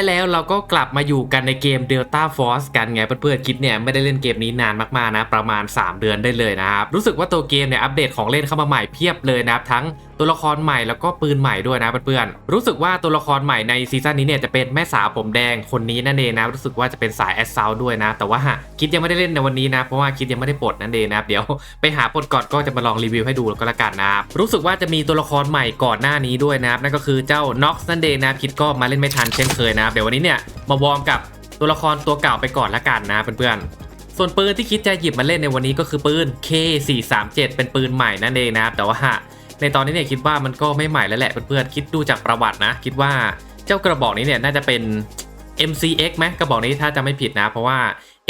และแล้วเราก็กลับมาอยู่กันในเกม Delta Force กันไงเพื่อนๆคิดเนี่ยไม่ได้เล่นเกมนี้นานมากๆนะ ประมาณ 3 เดือนได้เลยนะครับ รู้สึกว่าตัวเกมเนี่ยอัปเดตของเล่นเข้ามาใหม่เพียบเลยนะครับทั้ง ตัวละครใหม่แล้วก็ปืนใหม่ด้วยนะเพื่อนๆรู้สึกว่าตัวละครใหม่ในซีซั่นนี้เนี่ยจะเป็นแม่สาวผมแดงคนนี้นั่นเองนะรู้สึกว่าจะเป็นสายแอสซาวด้วยนะ แต่ว่าคิดยังไม่ได้เล่นในวันนี้นะเพราะว่าคิดยังไม่ได้ปลดนั่นเองนะเดี๋ยวไปหาปลดก่อนก็จะมาลองรีวิวให้ดูแล้วก็แล้วกันนะครับรู้สึกว่าจะมีตัวละครใหม่ก่อนหน้านี้ด้วยนะนั่นก็คือเจ้า Nox นั่นเองนะคิดก็มาเล่นไม่ทันเช่นเคยนะเดี๋ยววันนี้เนี่ยมาวอร์มกับตัวละครตัวเก่าไปก่อนละกันนะเพื่อนๆส่วนปืนที่คิดจะหยิบมาเล่นในวันนี้ก็คือปืน K437 เป็นปืนใหม่นั่นเองนะครับแต่ว่า ในตอนนี้เนี่ยคิดว่ามันก็ไม่ใหม่แล้วแหละเพื่อนๆคิดดูจากประวัตินะ คิดว่าเจ้ากระบอกนี้เนี่ยน่าจะเป็น MCX ไหมกระบอกนี้ถ้าจะไม่ผิดนะ เพราะว่า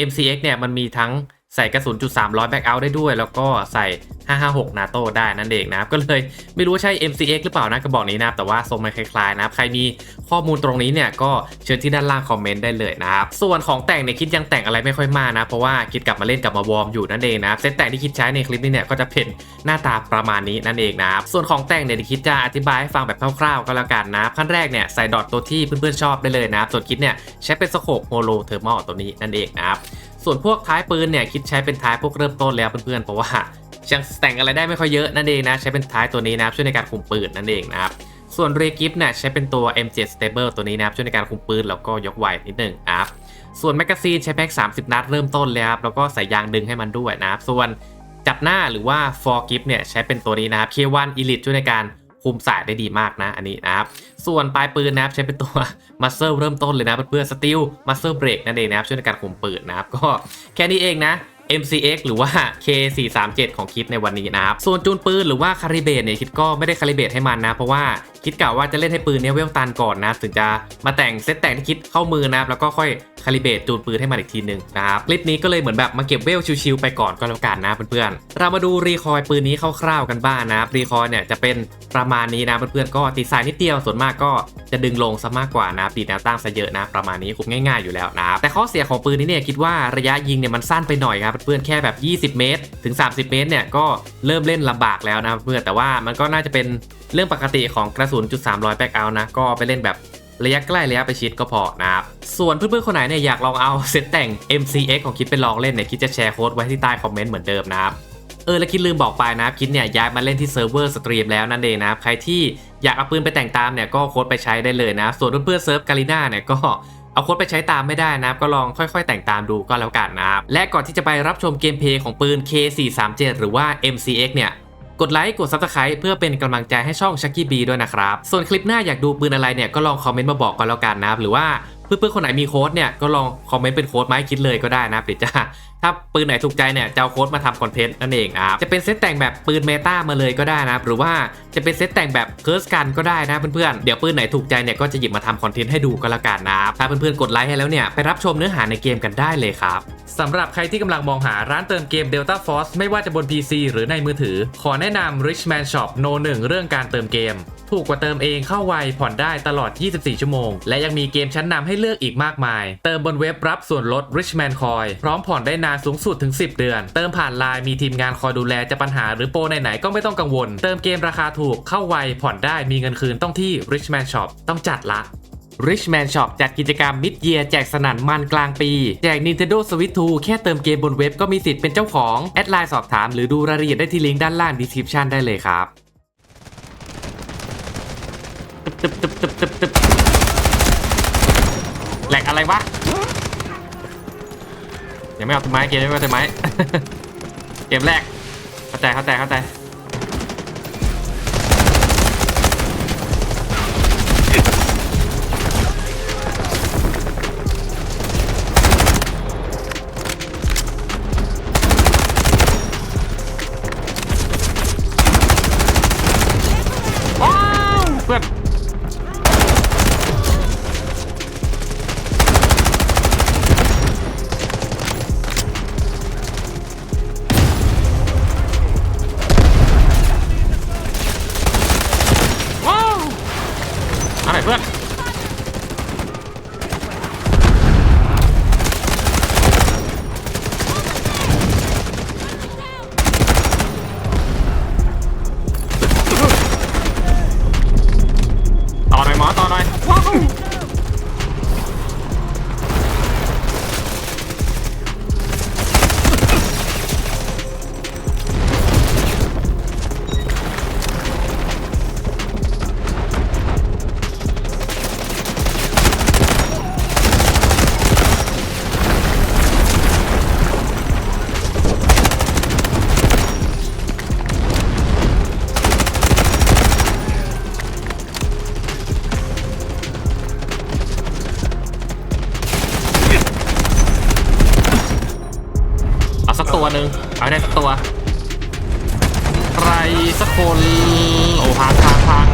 MCX เนี่ยมันมีทั้ง ใส่กระสุนจุด300แบ็กเอาท์ได้ด้วย แล้วก็ใส่ 556 นาโต้ได้นั่นเองนะครับ ก็เลยไม่รู้ใช่ MCX หรือเปล่านะกระบอกนี้นะครับ แต่ว่าทรงมันคล้ายๆนะครับ ใครมีข้อมูลตรงนี้เนี่ย ก็เชิญที่ด้านล่างคอมเมนต์ได้เลยนะครับ ส่วนของแต่งเนี่ยคิดยังแต่งอะไรไม่ค่อยมากนะ เพราะว่าคิดกลับมาเล่นกลับมาวอร์มอยู่นั่นเองนะครับ เซตแต่งที่คิดใช้ในคลิปนี้เนี่ยก็จะเป็นหน้าตาประมาณนี้นั่นเองนะครับ ส่วนของแต่งเนี่ยคิดจะอธิบายให้ฟังแบบคร่าวๆก็แล้วกันนะขั้นแรกเนี่ยใส่ดอทตัวที่เพื่อนๆชอบได้เลยนะครับส่วนคิดเนี่ยใช้เป็นสโคปโฮโลเทอร์มอลตัวนี้นั่นเองนะครับ ส่วนพวกท้ายปืนเนี่ยคิดใช้เป็นท้ายพวกเริ่มต้นแล้วเพื่อนๆเพราะว่ายังแต่งอะไรได้ไม่ค่อยเยอะนั่นเองนะใช้เป็นท้ายตัวนี้นะครับช่วยในการคุมปืนนั่นเองนะครับส่วนเรกิฟเนี่ยใช้เป็นตัว M7 Stable ตัวนี้นะครับช่วยในการคุมปืนแล้วก็ยกไหวนิดหนึ่งครับส่วนแมกกาซีนใช้แพ็ก30 นัดเริ่มต้นเลยครับแล้วก็ใส่ยางดึงให้มันด้วยนะครับส่วนจับหน้าหรือว่า for gift เนี่ยใช้เป็นตัวนี้นะครับ K1 Elite ช่วยในการ คุมสายได้ดีมากนะอันนี้นะครับ ส่วนปลายปืนนะครับใช้เป็นตัวมัสเซอร์เริ่มต้นเลยนะเพื่อนๆสติลมัสเซอร์เบรกนั่นเองนะครับช่วยในการคุมปืนนะครับก็แค่นี้เองนะ MCX หรือว่า K437 ของคิดในวันนี้นะครับ ส่วนจูนปืนหรือว่าคาริเบตเนี่ยคิดก็ไม่ได้คาริเบตให้มันนะ เพราะว่า คิดกล่าวว่าจะเล่นให้ปืนเนี้ยเวลตันก่อนนะถึงจะมาแต่งเซตแต่งที่คิดเข้ามือนะครับแล้วก็ค่อยคาลิเบตจูนปืนให้มันอีกทีหนึ่งนะครับคลิปนี้ก็เลยเหมือนแบบมาเก็บเวลชิวๆไปก่อนก็แล้วกันนะเพื่อนๆเรามาดูรีคอยปืนนี้คร่าวๆกันบ้างนะรีคอยเนี่ยจะเป็นประมาณนี้นะเพื่อนๆก็ตีสายนิดเดียวส่วนมากก็จะดึงลงซะมากกว่านะดีดแนวตั้งซะเยอะนะประมาณนี้คุมง่ายๆอยู่แล้วนะแต่ข้อเสียของปืนนี้เนี่ยคิดว่าระยะยิงเนี่ยมันสั้นไปหน่อยครับเพื่อนๆแค่แบบ 20 เมตร ถึง 30 เมตรเนี่ยก็เริ่มเล่นลำบากแล้วนะเพื่อนแต่ว่ามันก็น่าจะเป็นเรื่องปกติของกระสุนจุด300แบ็กเอานะ ก็ไปเล่นแบบระยะใกล้ระยะประชิดก็พอนะครับ ส่วนเพื่อนๆ คนไหนเนี่ยอยากลองเอาเซตแต่ง MCX ของคิดไปลองเล่นเนี่ยคิดจะแชร์โค้ดไว้ที่ใต้คอมเมนต์เหมือนเดิมนะครับ เออแล้วคิดลืมบอกไปนะครับคิดเนี่ยย้ายมาเล่นที่เซิร์ฟเวอร์สตรีมแล้วนั่นเองนะครับใครที่อยากเอาปืนไปแต่งตามเนี่ยก็โค้ดไปใช้ได้เลยนะ ส่วนเพื่อนๆเซิร์ฟกาลิน่าเนี่ยก็เอาโค้ดไปใช้ตามไม่ได้นะครับ ก็ลองค่อยๆ แต่งตามดูก็แล้วกันนะครับ และก่อนที่จะไปรับชมเกมเพลย์ของปืน K437 หรือว่า MCX เนี่ย กดไลค์กด Subscribe เพื่อเป็นกำลังใจให้ช่องชักกี้บีด้วยนะครับ ส่วนคลิปหน้าอยากดูปืนอะไรเนี่ยก็ลองคอมเมนต์มาบอกกันแล้วกันนะครับหรือว่า เพื่อนๆคนไหนมีโค้ดเนี่ยก็ลองคอมเมนต์เป็นโค้ดมาให้คิดเลยก็ได้นะเดี๋ยวจะถ้าปืนไหนถูกใจเนี่ยจะเอาโค้ดมาทำคอนเทนต์นั่นเองนะครับจะเป็นเซตแต่งแบบปืนเมตามาเลยก็ได้นะหรือว่าจะเป็นเซตแต่งแบบเคิร์สกันก็ได้นะเพื่อนๆเดี๋ยวปืนไหนถูกใจเนี่ยก็จะหยิบมาทำคอนเทนต์ให้ดูก็แล้วกันนะครับถ้าเพื่อนๆกดไลค์ให้แล้วเนี่ยไปรับชมเนื้อหาในเกมกันได้เลยครับสำหรับใครที่กำลังมองหาร้านเติมเกม Delta Force ไม่ว่าจะบน PC หรือในมือถือ ขอแนะนำ Richman Shop No 1เรื่องการเติมเกม ถูกกว่าเติมเองเข้าไวผ่อนได้ตลอด 24 ชั่วโมง และยังมีเกมชั้นนำให้เลือกอีกมากมาย เติมบนเว็บรับส่วนลด Richman Coin พร้อมผ่อนได้นานสูงสุดถึง 10 เดือน เติมผ่านไลน์มีทีมงานคอยดูแลจะปัญหาหรือโปรไหนๆก็ไม่ต้องกังวล เติมเกมราคาถูกเข้าไวผ่อนได้มีเงินคืนต้องที่ Richman Shop ต้องจัดละ Richman Shop จัดกิจกรรม Mid Year แจกสนั่นมันกลางปี แจก Nintendo Switch 2 แค่เติมเกมบนเว็บก็มีสิทธิ์เป็นเจ้าของ แอดไลน์สอบถามหรือดูรายละเอียดได้ที่ลิงก์ด้านล่าง description ได้เลยครับ ตึบตึบตึบตึบตึบแหลกอะไรวะยังไม่เอาต้นไม้เกมไม่เอาต้นไม้ เกมแรก เข้าใจเข้าใจเข้าใจ ได้สักตัว ใครสักคน โอ้พังพังพัง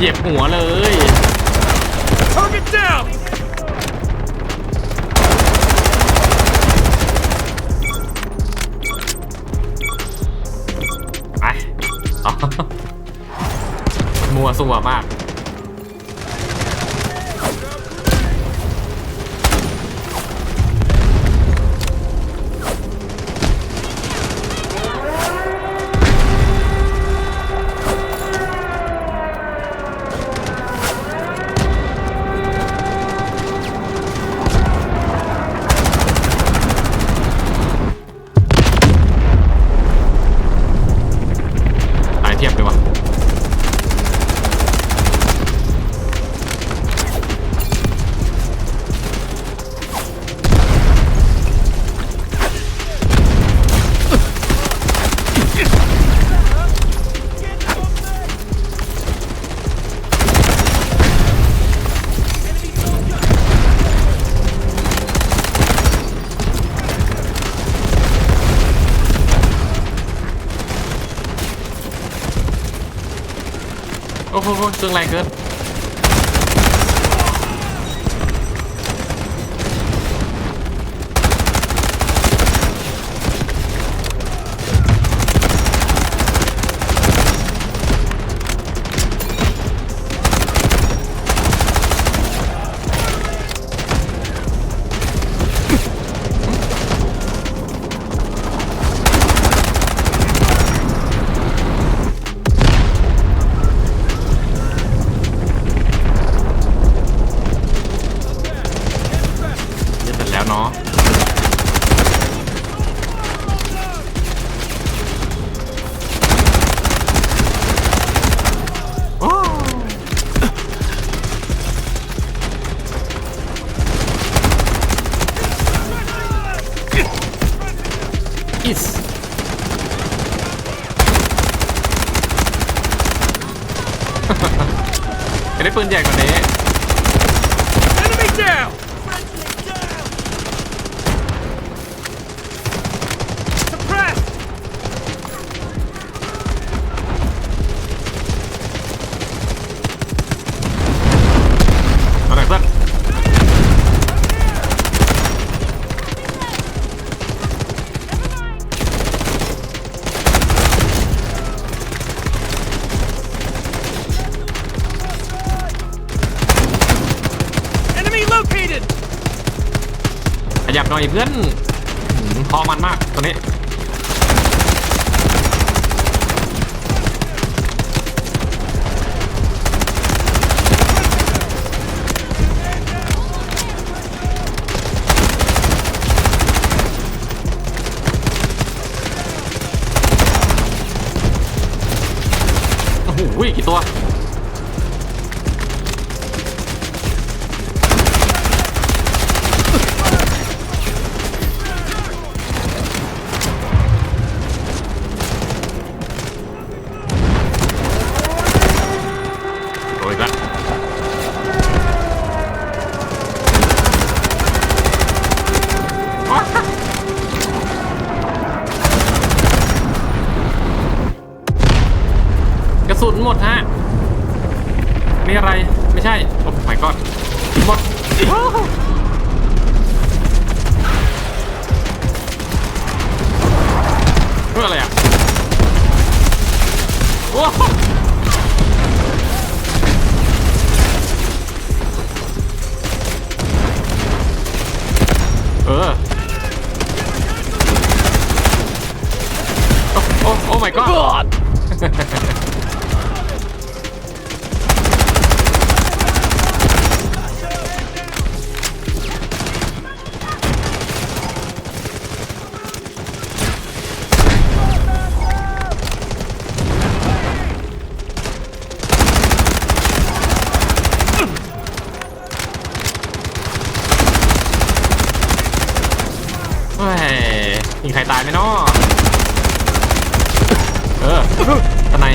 เหยียบหัวเลย Target down! ไปอ๋อมัวสัวมาก โอ้โหเครื่องแรงเกิน อยเพื่อนหืมคอมันมากตัวนี้โอ้โหกี่ตัว ดฮะ มีอะไร ไม่ใช่ โอ้ my god หมดเพื่ออะไรอะโอ้เออ โอ้ โอ้โอ้ my god เฮ้ยมีใครตายไหมเนาะเออทนาย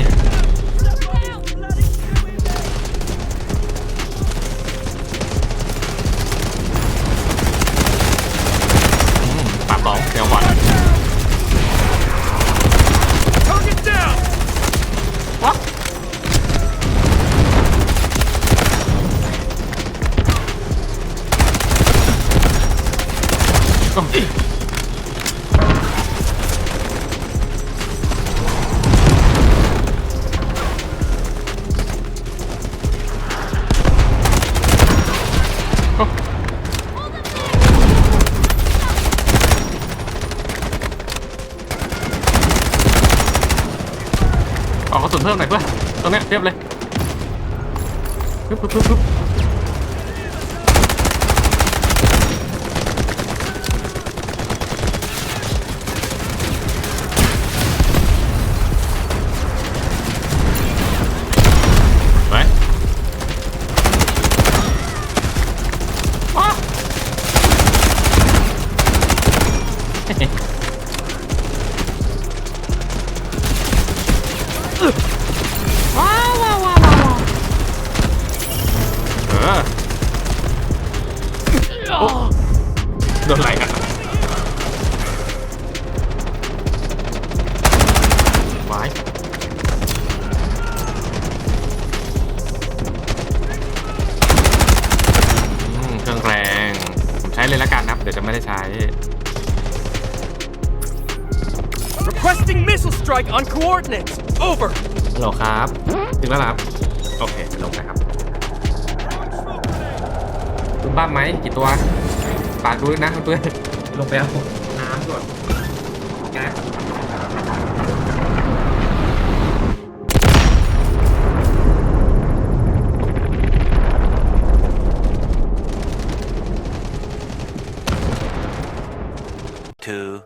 เพิ่มหน่อยเพื่อนตรงเนี้ยเรียบเลยปึ๊บปึ๊บปึ๊บ Requesting missile strike on coordinates. Over. ฮัลโหลครับ ถึงแล้วเหรอครับ โอเคลงนะครับคุณบ้าไหมกี่ตัวปากดูด้วยนะเพื่อนๆลงไปเอาน้ำก่อนแก๊ส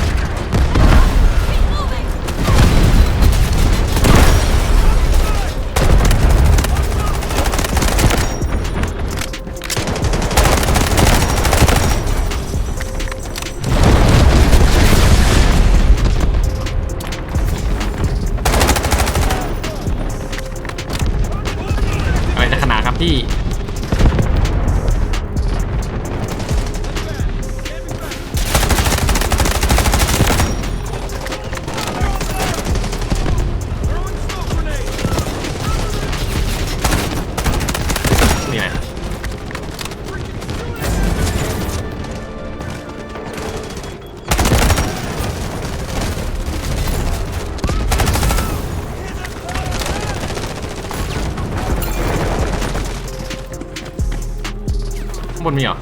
บนมีเหรอ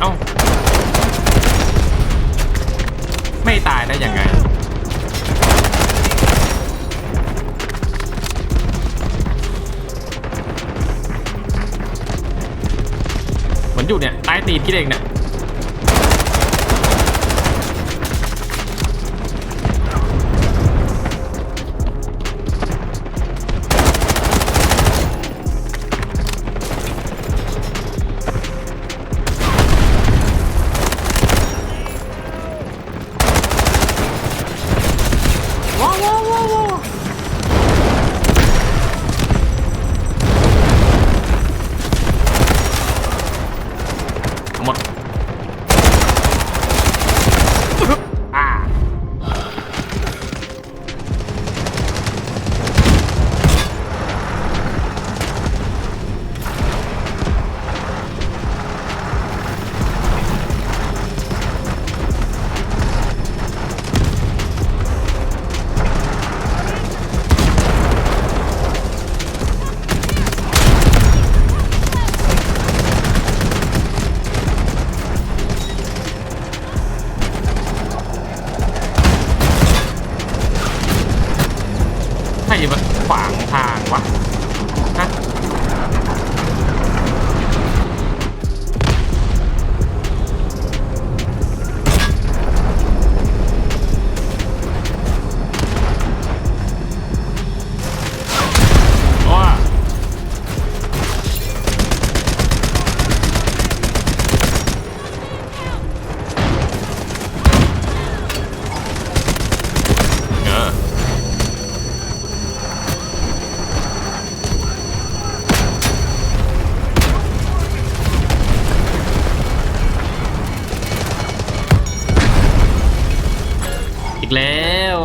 เอ้าไม่ตายได้ยังไงเหมือนอยู่เนี่ยใต้ตีนคิดเองเนี่ย รมาขวางทางวะ อีกแล้ว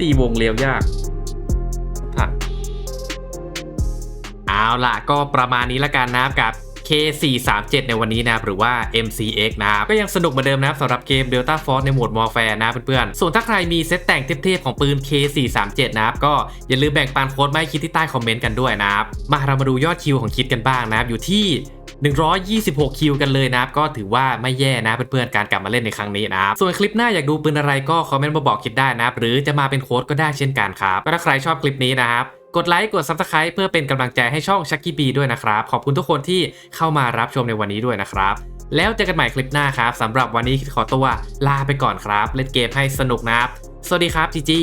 ตีวงเลี้ยวยากผ่านเอาล่ะก็ประมาณนี้ละกันนะครับกับ K437 ในวันนี้นะครับหรือว่า MCX นะครับก็ยังสนุกเหมือนเดิมนะครับสำหรับเกม Delta Force ในโหมด Warfare นะเพื่อนๆส่วนถ้าใครมีเซตแต่งเทพๆของปืน K437 นะครับก็อย่าลืมแบ่งปันโค้ดมาให้คิดที่ใต้คอมเมนต์กันด้วยนะครับมาเรามาดูยอดคิวของคิดกันบ้างนะครับอยู่ที่126 คิวกันเลยนะครับก็ถือว่าไม่แย่นะเพื่อนๆการกลับมาเล่นในครั้งนี้นะครับส่วนคลิปหน้าอยากดูปืนอะไรก็คอมเมนต์มาบอกคิดได้นะครับหรือจะมาเป็นโค้ดก็ได้เช่นกันครับก็ถ้าใครชอบคลิปนี้นะครับ กดไลค์กด Subscribe เพื่อเป็นกำลังใจให้ช่องชักกี้บีด้วยนะครับ ขอบคุณทุกคนที่เข้ามารับชมในวันนี้ด้วยนะครับ แล้วเจอกันใหม่คลิปหน้าครับสำหรับวันนี้ขอตัวลาไปก่อนครับ เล่นเกมให้สนุกนะครับ สวัสดีครับจีจี